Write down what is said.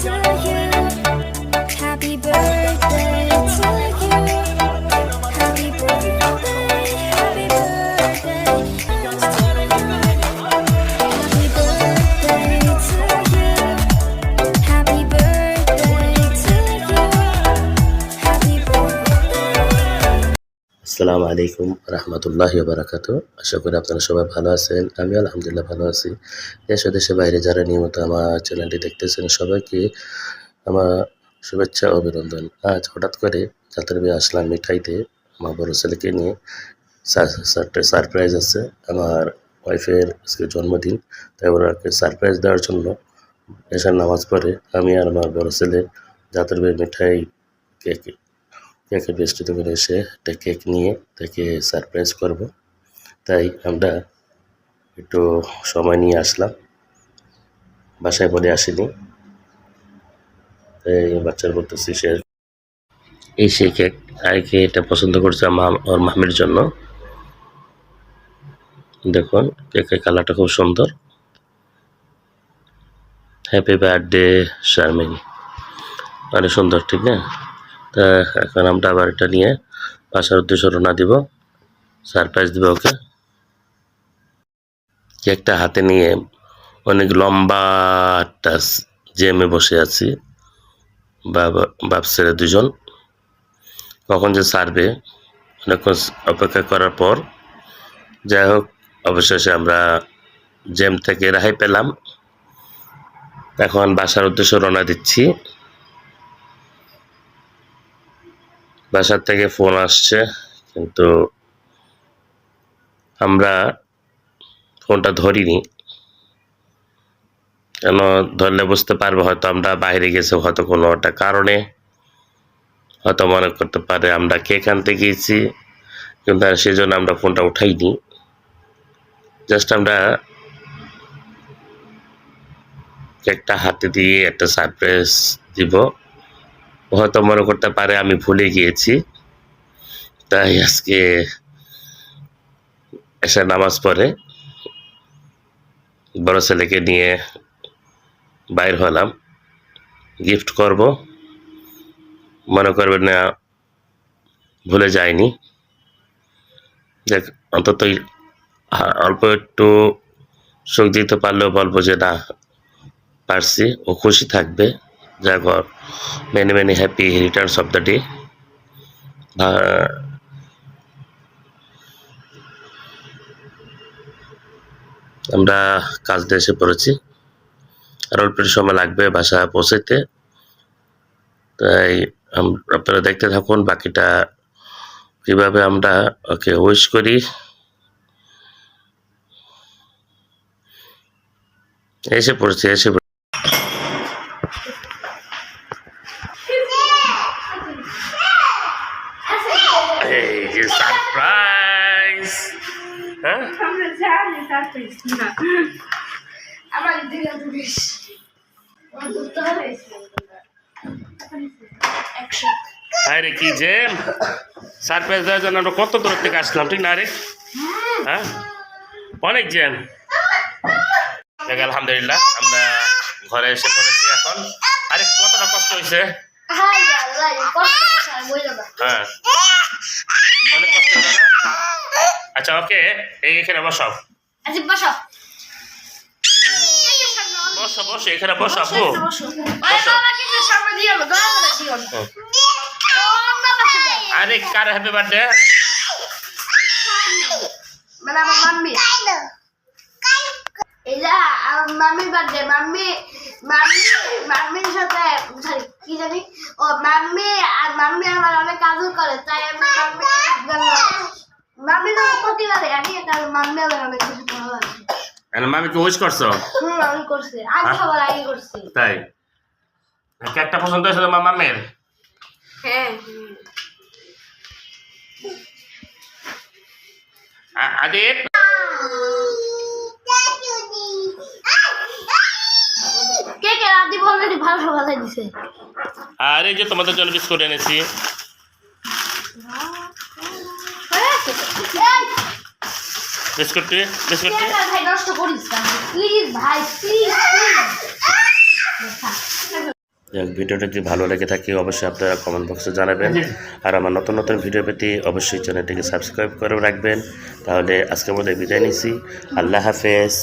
It's. আসসালামু আলাইকুম রহমতুল্লাহ বারাকাত আশা করি আপনারা সবাই ভালো আছেন। আমি আলহামদুলিল্লাহ ভালো আছি। দেশ ও দেশের বাইরে যারা নিয়মিত আমার চ্যানেলটি দেখতেছেন, সবাইকে আমার শুভেচ্ছা অভিনন্দন। আজ হঠাৎ করে যাত্রাবে আসলাম মিঠাইতে। আমার বড় ছেলেকে নিয়ে সারপ্রাইজ আছে। আমার ওয়াইফের জন্মদিন, তাই ওনাকে সারপ্রাইজ দেওয়ার জন্য এসার নামাজ পড়ে। আমি আর আমার বড় ছেলে যাত্রাবে মিঠাই কেক কেকের পেস্ট্রি দোকানে এসে একটা কেক নিয়ে তাকে সারপ্রাইজ করব। তাই আমরা একটু সময় নিয়ে আসলাম। বাসায় বলে আসিনি। তাই বাচ্চার বলতেছি সে এই সেই কেক আইকে এটা পছন্দ করছে ওর মামির জন্য। দেখুন কেকের কালারটা খুব সুন্দর। হ্যাপি বার্থডে শারমিন অনেক সুন্দর, ঠিক না? তা এখন আমরা আবার এটা নিয়ে বাসার উদ্দেশ্যে রওনা দিব। সারপ্রাইজ দিব ওকে। কেকটা হাতে নিয়ে অনেক লম্বা একটা জেমে বসে আছি। বাপ ছেলে দুজন। কখন যে সারবে অনেকক্ষণ অপেক্ষা করার পর। যাই হোক, অবশেষে আমরা জেম থেকে রেহাই পেলাম। এখন বাসার উদ্দেশ্যে রওনা দিচ্ছি। বাসার থেকে ফোন আসছে, কিন্তু আমরা ফোনটা ধরিনি। কেন ধরলে বুঝতে পারব, হয়তো আমরা বাইরে গেছি, হয়তো কোনো একটা কারণে। হয়তো মনে করতে পারে আমরা কেক আনতে গিয়েছি কিন্তু আর সেই জন্য আমরা ফোনটা উঠাইনি। জাস্ট আমরা কেকটা হাতে দিয়ে একটা সারপ্রাইজ দিব। হয়তো মনে করতে পারে আমি ভুলে গিয়েছি। তাই আজকে এসে নামাজ পড়ে বড় ছেলেকে নিয়ে বাইর হলাম। গিফট করব। মনে করবেন না, ভুলে যায়নি দেখ, অন্তত অল্প একটু সুখ দিতে পারলেও বলব যে না, পারছি। ও খুশি থাকবে। যা কর many many happy returns of the day আমরা কাজটা এসে পড়েছি। আর অল্প সময় লাগবে বাসা পৌঁছাইতে। তাই আপনারা দেখতে থাকুন বাকিটা। কীভাবে আমরা ওকে উইশ করি। এসে পড়েছি, এসে আমরা জানি না আমার দিকে দুদিস করতে হবে একশো আরে কি যে? সারপ্রাইজ দেওয়ার জন্য আমরা কত দূর থেকে আসলাম ঠিক না রে? হ্যাঁ? অনেক জ্যাম দেখ আলহামদুলিল্লাহ আমরা ঘরে এসে পড়েছি এখন। আরে কতটা কষ্ট হয়েছে। হ্যাঁ অনেক কষ্ট আচ্ছা ওকে এই এখানে বসাও। আচ্ছা বসো। বসো বসো এখানে বসো আপু আরে করে হ্যাপি বার্থডে মানে আমার মাম্মি। এই যা আমার মাম্মির বার্থডে মাম্মি মাম্মি মাম্মির সাথে sorry, কি জানি? ও মাম্মি আর মাম্মি আমার অনেক আদর করে তাই আমি মাম্মি মাম্মি তো প্রতিবারে আমি কারণ মাম্মি আমার অনেক বেশি ভালো লাগে মামি কি উইশ করছ? হুম আমি করছি। আগে সবার আগে করছি। তাই? কেকটা পছন্দ হয়েছে তোমার মামের। হ্যাঁ আ- আদিত কে কে রাতি অলরেডি ভালো ভালো দিছে? আর যে তোমাদের জন্য বিস্কুট এনেছি। এই, বিস্কুটটি বিস্কুটটি কেকটা ভাই নষ্ট করিস না প্লিজ ভাই প্লিজ প্লিজ ভিডিওটা যদি ভালো লেগে থাকে অবশ্যই আপনারা কমেন্ট বক্সে জানাবেন। আর আমার নতুন নতুন ভিডিও পেতে অবশ্যই চ্যানেলটিকে সাবস্ক্রাইব করে রাখবেন। তাহলে আজকে মধ্যে বিদায় নিছি। আল্লাহ হাফেজ.